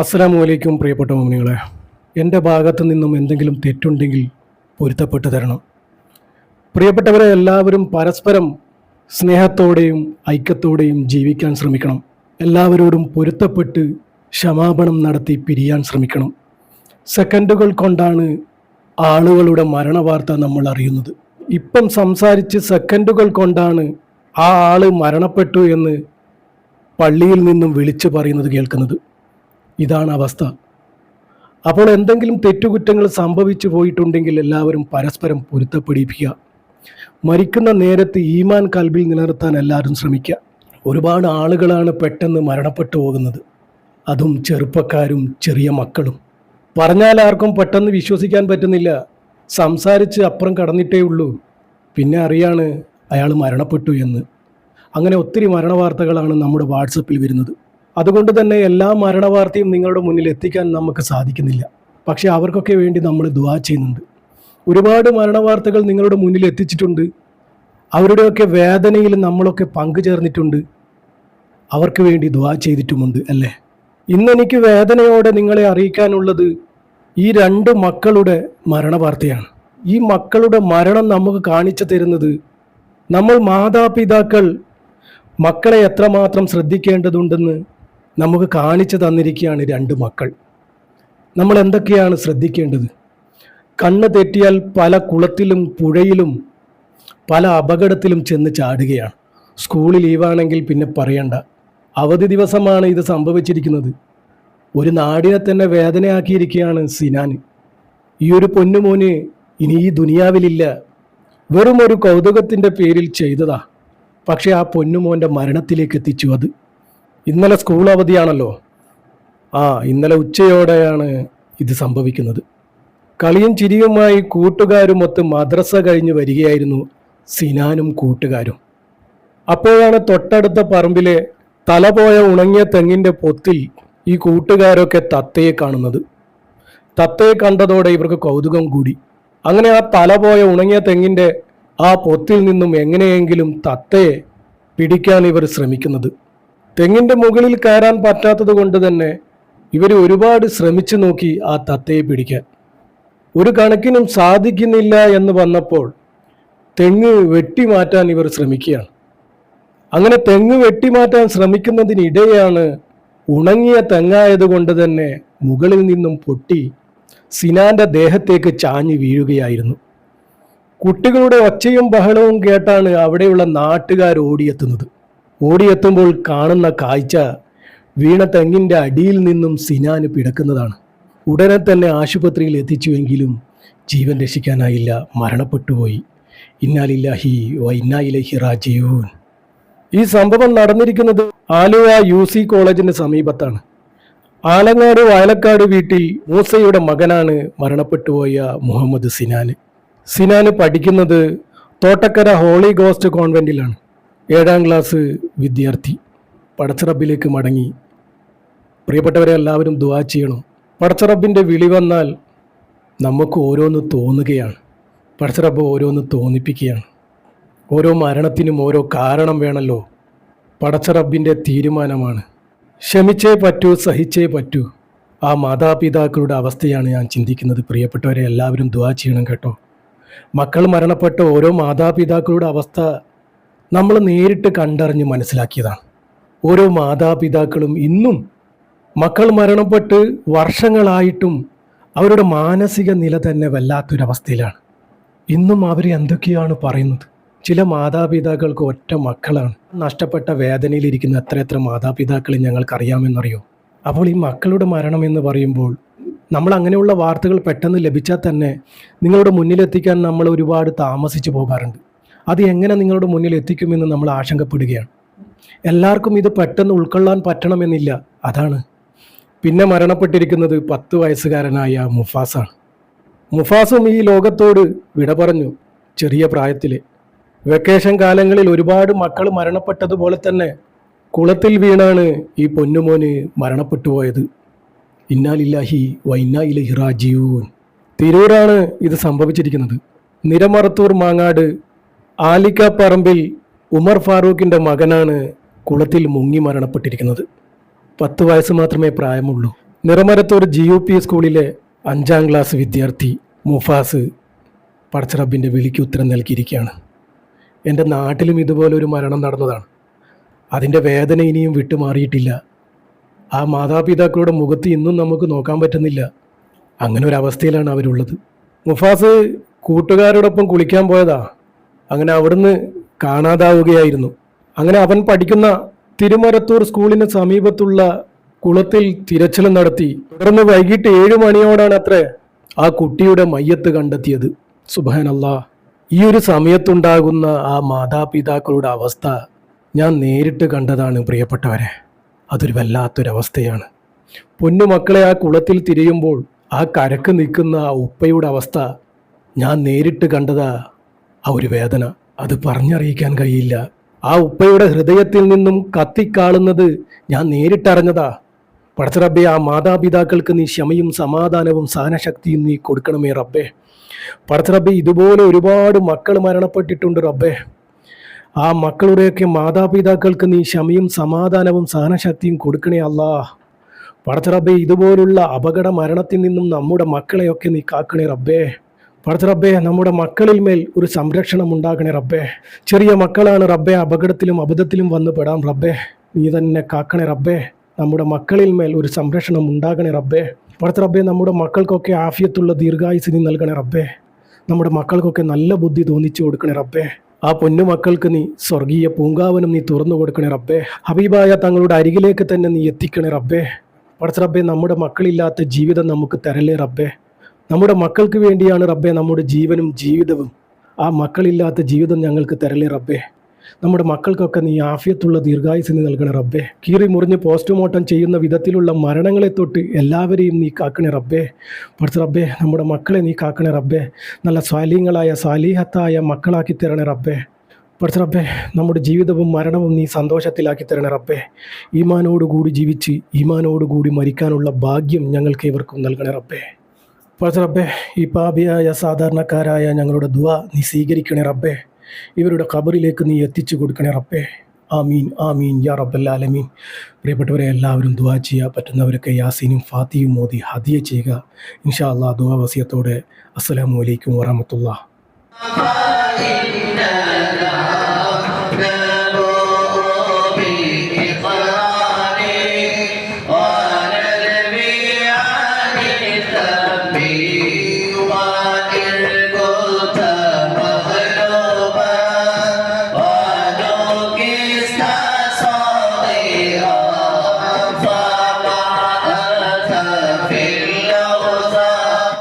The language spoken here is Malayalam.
അസ്സലാമു വലൈക്കും പ്രിയപ്പെട്ട മോമിനികളെ എന്റെ ഭാഗത്തു നിന്നും എന്തെങ്കിലും തെറ്റുണ്ടെങ്കിൽ പൊരുത്തപ്പെട്ടു തരണം. പ്രിയപ്പെട്ടവരെ എല്ലാവരും പരസ്പരം സ്നേഹത്തോടെയും ഐക്യത്തോടെയും ജീവിക്കാൻ ശ്രമിക്കണം. എല്ലാവരോടും പൊരുത്തപ്പെട്ട് ക്ഷമാപണം നടത്തി പിരിയാൻ ശ്രമിക്കണം. സെക്കൻഡുകൾ കൊണ്ടാണ് ആളുകളുടെ മരണവാർത്ത നമ്മൾ അറിയുന്നത്. ഇപ്പം സംസാരിച്ച് സെക്കൻഡുകൾ കൊണ്ടാണ് ആ ആൾ മരണപ്പെട്ടു എന്ന് പള്ളിയിൽ നിന്നും വിളിച്ചു പറയുന്നത് കേൾക്കുന്നത്. ഇതാണ് അവസ്ഥ. അപ്പോൾ എന്തെങ്കിലും തെറ്റുകുറ്റങ്ങൾ സംഭവിച്ചു പോയിട്ടുണ്ടെങ്കിൽ എല്ലാവരും പരസ്പരം പൊരുത്തപ്പെടിപ്പിക്കുക മരിക്കുന്ന നേരത്ത് ഈമാൻ കൽബിൽ നിലനിർത്താൻ എല്ലാവരും ശ്രമിക്കുക. ഒരുപാട് ആളുകളാണ് പെട്ടെന്ന് മരണപ്പെട്ടു പോകുന്നത്. അതും ചെറുപ്പക്കാരും ചെറിയ മക്കളും. പറഞ്ഞാൽ ആർക്കും പെട്ടെന്ന് വിശ്വസിക്കാൻ പറ്റുന്നില്ല. സംസാരിച്ച് അപ്പുറം കടന്നിട്ടേ ഉള്ളൂ. പിന്നെ അറിയാണ് അയാൾ മരണപ്പെട്ടു എന്ന്. അങ്ങനെ ഒത്തിരി മരണവാർത്തകളാണ് നമ്മുടെ വാട്സപ്പിൽ വരുന്നത്. അതുകൊണ്ട് തന്നെ എല്ലാ മരണവാർത്തയും നിങ്ങളുടെ മുന്നിൽ എത്തിക്കാൻ നമുക്ക് സാധിക്കുന്നില്ല. പക്ഷേ അവർക്കൊക്കെ വേണ്ടി നമ്മൾ ദുവാ ചെയ്യുന്നുണ്ട്. ഒരുപാട് മരണവാർത്തകൾ നിങ്ങളുടെ മുന്നിൽ എത്തിച്ചിട്ടുണ്ട്. അവരുടെയൊക്കെ വേദനയിൽ നമ്മളൊക്കെ പങ്കുചേർന്നിട്ടുണ്ട്. അവർക്ക് വേണ്ടി ദുവാ ചെയ്തിട്ടുമുണ്ട് അല്ലേ? ഇന്നെനിക്ക് വേദനയോടെ നിങ്ങളെ അറിയിക്കാനുള്ളത് ഈ രണ്ട് മക്കളുടെ മരണവാർത്തയാണ്. ഈ മക്കളുടെ മരണം നമുക്ക് കാണിച്ചു തരുന്നത് നമ്മൾ മാതാപിതാക്കൾ മക്കളെ എത്രമാത്രം ശ്രദ്ധിക്കേണ്ടതുണ്ടെന്ന് നമുക്ക് കാണിച്ചു തന്നിരിക്കുകയാണ് രണ്ട് മക്കൾ. നമ്മൾ എന്തൊക്കെയാണ് ശ്രദ്ധിക്കേണ്ടത്? കണ്ണ് തെറ്റിയാൽ പല കുളത്തിലും പുഴയിലും പല അപകടത്തിലും ചെന്ന് ചാടുകയാണ്. സ്കൂൾ ലീവാണെങ്കിൽ പിന്നെ പറയണ്ട. അവധി ദിവസമാണ് ഇത് സംഭവിച്ചിരിക്കുന്നത്. ഒരു നാടിനെ തന്നെ വേദനയാക്കിയിരിക്കുകയാണ് സിനാൻ. ഈ ഒരു പൊന്നുമോന് ഇനി ഈ ദുനിയാവിലില്ല. വെറും ഒരു കൗതുകത്തിന്റെ പേരിൽ ചെയ്തതാ. പക്ഷേ ആ പൊന്നുമോന്റെ മരണത്തിലേക്ക് എത്തിച്ചു അത്. ഇന്നലെ സ്കൂൾ അവധിയാണല്ലോ. ആ ഇന്നലെ ഉച്ചയോടെയാണ് ഇത് സംഭവിക്കുന്നത്. കളിയും ചിരിയുമായി കൂട്ടുകാരുമൊത്ത് മദ്രസ കഴിഞ്ഞ് വരികയായിരുന്നു സിനാനും കൂട്ടുകാരും. അപ്പോഴാണ് തൊട്ടടുത്ത പറമ്പിലെ തലപോയ ഉണങ്ങിയ തെങ്ങിന്റെ പൊത്തിൽ ഈ കൂട്ടുകാരൊക്കെ തത്തയെ കാണുന്നത്. തത്തയെ കണ്ടതോടെ ഇവർക്ക് കൗതുകം കൂടി. അങ്ങനെ ആ തലപോയ ഉണങ്ങിയ തെങ്ങിന്റെ ആ പൊത്തിൽ നിന്നും എങ്ങനെയെങ്കിലും തത്തയെ പിടിക്കാൻ ഇവർ ശ്രമിക്കുന്നത്. തെങ്ങിന്റെ മുകളിൽ കയറാൻ പറ്റാത്തത് കൊണ്ട് തന്നെ ഇവർ ഒരുപാട് ശ്രമിച്ചു നോക്കി ആ തത്തയെ പിടിക്കാൻ. ഒരു കണക്കിനും സാധിക്കുന്നില്ല എന്ന് വന്നപ്പോൾ തെങ്ങ് വെട്ടിമാറ്റാൻ ഇവർ ശ്രമിക്കുകയാണ്. അങ്ങനെ തെങ്ങ് വെട്ടിമാറ്റാൻ ശ്രമിക്കുന്നതിനിടെയാണ് ഉണങ്ങിയ തെങ്ങായത് കൊണ്ട് തന്നെ മുകളിൽ നിന്നും പൊട്ടി സിനാന്റെ ദേഹത്തേക്ക് ചാഞ്ഞു വീഴുകയായിരുന്നു. കുട്ടികളുടെ ഒച്ചയും ബഹളവും കേട്ടാണ് അവിടെയുള്ള നാട്ടുകാർ ഓടിയെത്തുന്നത്. ഓടിയെത്തുമ്പോൾ കാണുന്ന കാഴ്ച വീണ തെങ്ങിന്റെ അടിയിൽ നിന്നും സിനാന് പിടക്കുന്നതാണ്. ഉടനെ തന്നെ ആശുപത്രിയിൽ എത്തിച്ചുവെങ്കിലും ജീവൻ രക്ഷിക്കാനായില്ല. മരണപ്പെട്ടുപോയി. ഇന്നാലില്ലാഹി വ ഇന്നായിലഹി റാജിയൂൻ ഈ സംഭവം നടന്നിരിക്കുന്നത് ആലുവ യു സി കോളേജിന് സമീപത്താണ്. ആലങ്ങാട് വയലക്കാട് വീട്ടിൽ മൂസയുടെ മകനാണ് മരണപ്പെട്ടുപോയ മുഹമ്മദ് സിനാന്. സിനാന് പഠിക്കുന്നത് തോട്ടക്കര ഹോളി ഗോസ്റ്റ് കോൺവെന്റിലാണ്. ഏഴാം ക്ലാസ് വിദ്യാർത്ഥി പടച്ചറബിലേക്ക് മടങ്ങി. പ്രിയപ്പെട്ടവരെ എല്ലാവരും ദുവാ ചെയ്യണം. പടച്ചറബിന്റെ വിളി വന്നാൽ നമുക്ക് ഓരോന്ന് തോന്നുകയാണ്. പടച്ചറബ് ഓരോന്ന് തോന്നിപ്പിക്കുകയാണ്. ഓരോ മരണത്തിനും ഓരോ കാരണം വേണമല്ലോ പടച്ചറബിന്റെ തീരുമാനമാണ്. ക്ഷമിച്ചേ പറ്റൂ സഹിച്ചേ പറ്റൂ. ആ മാതാപിതാക്കളുടെ അവസ്ഥയാണ് ഞാൻ ചിന്തിക്കുന്നത്. പ്രിയപ്പെട്ടവരെ എല്ലാവരും ദുവാ ചെയ്യണം കേട്ടോ. മക്കൾ മരണപ്പെട്ട ഓരോ മാതാപിതാക്കളുടെ അവസ്ഥ നമ്മൾ നേരിട്ട് കണ്ടറിഞ്ഞ് മനസ്സിലാക്കിയതാണ്. ഓരോ മാതാപിതാക്കളും ഇന്നും മക്കൾ മരണപ്പെട്ട് വർഷങ്ങളായിട്ടും അവരുടെ മാനസിക നില തന്നെ വല്ലാത്തൊരവസ്ഥയിലാണ്. ഇന്നും അവർ എന്തൊക്കെയാണ് പറയുന്നത്? ചില മാതാപിതാക്കൾക്ക് ഒറ്റ മക്കളാണ്. നഷ്ടപ്പെട്ട വേദനയിലിരിക്കുന്ന എത്ര എത്ര മാതാപിതാക്കളെ ഞങ്ങൾക്കറിയാമെന്നറിയോ? അപ്പോൾ ഈ മക്കളുടെ മരണം എന്ന് പറയുമ്പോൾ നമ്മൾ അങ്ങനെയുള്ള വാർത്തകൾ പെട്ടെന്ന് ലഭിച്ചാൽ തന്നെ നിങ്ങളുടെ മുന്നിലെത്തിക്കാൻ നമ്മൾ ഒരുപാട് താമസിച്ചു പോകാറുണ്ട്. അത് എങ്ങനെ നിങ്ങളുടെ മുന്നിൽ എത്തിക്കുമെന്ന് നമ്മൾ ആശങ്കപ്പെടുകയാണ്. എല്ലാവർക്കും ഇത് പെട്ടെന്ന് ഉൾക്കൊള്ളാൻ പറ്റണമെന്നില്ല. അതാണ്. പിന്നെ മരണപ്പെട്ടിരിക്കുന്നത് പത്ത് വയസ്സുകാരനായ മുഫാസാണ്. മുഫാസും ഈ ലോകത്തോട് വിട പറഞ്ഞു ചെറിയ പ്രായത്തിൽ വെക്കേഷൻ കാലങ്ങളിൽ ഒരുപാട് മക്കൾ മരണപ്പെട്ടതുപോലെ തന്നെ കുളത്തിൽ വീണാണ് ഈ പൊന്നുമോന് മരണപ്പെട്ടു പോയത്. ഇന്നാലില്ലാഹി വൈന്നായിലഹി ഹിറാജീവൻ തിരൂരാണ് ഇത് സംഭവിച്ചിരിക്കുന്നത്. നിരമറത്തൂർ മാങ്ങാട് ആലിക്ക പറമ്പിൽ ഉമർ ഫാറൂഖിന്റെ മകനാണ് കുളത്തിൽ മുങ്ങി മരണപ്പെട്ടിരിക്കുന്നത്. പത്ത് വയസ്സ് മാത്രമേ പ്രായമുള്ളൂ. നിറമരത്തൂർ ജി യു പി സ്കൂളിലെ അഞ്ചാം ക്ലാസ് വിദ്യാർത്ഥി മുഫാസ് പടച്ചറബിന്റെ വിളിക്ക് ഉത്തരം നൽകിയിരിക്കുകയാണ്. എന്റെ നാട്ടിലും ഇതുപോലൊരു മരണം നടന്നതാണ്. അതിന്റെ വേദന ഇനിയും വിട്ടുമാറിയിട്ടില്ല. ആ മാതാപിതാക്കളുടെ മുഖത്ത് ഇന്നും നമുക്ക് നോക്കാൻ പറ്റുന്നില്ല. അങ്ങനെ ഒരു അവസ്ഥയിലാണ് അവരുള്ളത്. മുഫാസ് കൂട്ടുകാരോടൊപ്പം കുളിക്കാൻ പോയതാ? അങ്ങനെ അവിടുന്ന് കാണാതാവുകയായിരുന്നു. അങ്ങനെ അവൻ പഠിക്കുന്ന തിരുമരത്തൂർ സ്കൂളിന് സമീപത്തുള്ള കുളത്തിൽ തിരച്ചിൽ നടത്തി. തുടർന്ന് വൈകിട്ട് ഏഴു മണിയോടാണ് അത്രേ ആ കുട്ടിയുടെ മയ്യത്ത് കണ്ടെത്തിയത്. സുബാനല്ലാ ഈ ഒരു സമയത്തുണ്ടാകുന്ന ആ മാതാപിതാക്കളുടെ അവസ്ഥ ഞാൻ നേരിട്ട് കണ്ടതാണ് പ്രിയപ്പെട്ടവരെ. അതൊരു വല്ലാത്തൊരവസ്ഥയാണ്. പൊന്നുമക്കളെ ആ കുളത്തിൽ തിരിയുമ്പോൾ ആ കരക്ക് നിൽക്കുന്ന ആ ഉപ്പയുടെ അവസ്ഥ ഞാൻ നേരിട്ട് കണ്ടതാ ആ ഒരു വേദന അത് പറഞ്ഞറിയിക്കാൻ കഴിയില്ല. ആ ഉപ്പയുടെ ഹൃദയത്തിൽ നിന്നും കത്തിക്കാളുന്നത് ഞാൻ നേരിട്ടറിഞ്ഞതാ. പടച്ച റബ്ബെ ആ മാതാപിതാക്കൾക്ക് നീ ക്ഷമയും സമാധാനവും സഹനശക്തിയും നീ കൊടുക്കണമേ റബ്ബേ. പടച്ച റബ്ബെ ഇതുപോലെ ഒരുപാട് മക്കൾ മരണപ്പെട്ടിട്ടുണ്ട് റബ്ബേ. ആ മക്കളുടെയൊക്കെ മാതാപിതാക്കൾക്ക് നീ ക്ഷമയും സമാധാനവും സഹനശക്തിയും കൊടുക്കണേ അല്ലാ. പടച്ച റബ്ബെ ഇതുപോലുള്ള അപകട മരണത്തിൽ നിന്നും നമ്മുടെ മക്കളെയൊക്കെ നീ കാക്കണേ റബ്ബേ. പടച്ച റബ്ബേ നമ്മുടെ മക്കളിൽ മേൽ ഒരു സംരക്ഷണം ഉണ്ടാകണേ റബ്ബേ. ചെറിയ മക്കളാണ് റബ്ബേ അപകടത്തിലും അബദ്ധത്തിലും വന്ന് പെടാം റബ്ബേ. നീ തന്നെ കാക്കണേ റബ്ബേ. നമ്മുടെ മക്കളിൽ മേൽ ഒരു സംരക്ഷണം ഉണ്ടാകണേ റബ്ബേ. പടത്ത് റബ്ബേ നമ്മുടെ മക്കൾക്കൊക്കെ ആഫിയത്തുള്ള ദീർഘായുസ് നീ നൽകണേ റബ്ബേ. നമ്മുടെ മക്കൾക്കൊക്കെ നല്ല ബുദ്ധി തോന്നിച്ചു കൊടുക്കണേ റബ്ബേ. ആ പൊന്നു മക്കൾക്ക് നീ സ്വർഗീയ പൂങ്കാവനം നീ തുറന്നു കൊടുക്കണേ റബ്ബേ. ഹബീബായ തങ്ങളുടെ അരികിലേക്ക് തന്നെ നീ എത്തിക്കണേ റബ്ബേ. പടച്ച റബ്ബേ നമ്മുടെ മക്കളില്ലാത്ത ജീവിതം നമുക്ക് തരല്ലേ റബ്ബേ. നമ്മുടെ മക്കൾക്ക് വേണ്ടിയാണ് റബ്ബെ നമ്മുടെ ജീവനും ജീവിതവും. ആ മക്കളില്ലാത്ത ജീവിതം ഞങ്ങൾക്ക് തരല്ലേ റബ്ബെ. നമ്മുടെ മക്കൾക്കൊക്കെ നീ ആഫിയത്തുള്ള ദീർഘായുസ് നീ നൽകണേ റബ്ബേ. കീറി മുറിഞ്ഞ് പോസ്റ്റ്മോർട്ടം ചെയ്യുന്ന വിധത്തിലുള്ള മരണങ്ങളെ തൊട്ട് എല്ലാവരെയും നീ കാക്കണേ റബ്ബേ. പഠിച്ച റബ്ബേ നമ്മുടെ മക്കളെ നീ കാക്കണേ റബ്ബേ. നല്ല സ്വാലീങ്ങളായ സ്വാലീഹത്തായ മക്കളാക്കി തരണേ റബ്ബേ. പഠിച്ച റബ്ബേ നമ്മുടെ ജീവിതവും മരണവും നീ സന്തോഷത്തിലാക്കി തരണേ റബ്ബേ. ഈമാനോടുകൂടി ജീവിച്ച് ഈമാനോടുകൂടി മരിക്കാനുള്ള ഭാഗ്യം ഞങ്ങൾക്ക് ഇവർക്കും നൽകണേ റബ്ബേ. പഠിച്ച റബ്ബേ ഈ പാപിയായ സാധാരണക്കാരായ ഞങ്ങളുടെ ദുവ നീ സ്വീകരിക്കണേ റബ്ബെ. ഇവരുടെ ഖബറിലേക്ക് നീ എത്തിച്ചു കൊടുക്കണേ റബ്ബേ. ആമീൻ ആമീൻ യാ റബ്ബല്ലാലമീൻ പ്രിയപ്പെട്ടവരെ എല്ലാവരും ദുവാ ചെയ്യുക പറ്റുന്നവരൊക്കെ യാസീനും ഫാത്തിയും മോദി ഹദിയ ചെയ്യുക. ഇൻഷാ അള്ളാഹ് ദുവാ വസിയത്തോടെ. അസ്സലാമു അലൈക്കും വറഹമത്തുള്ള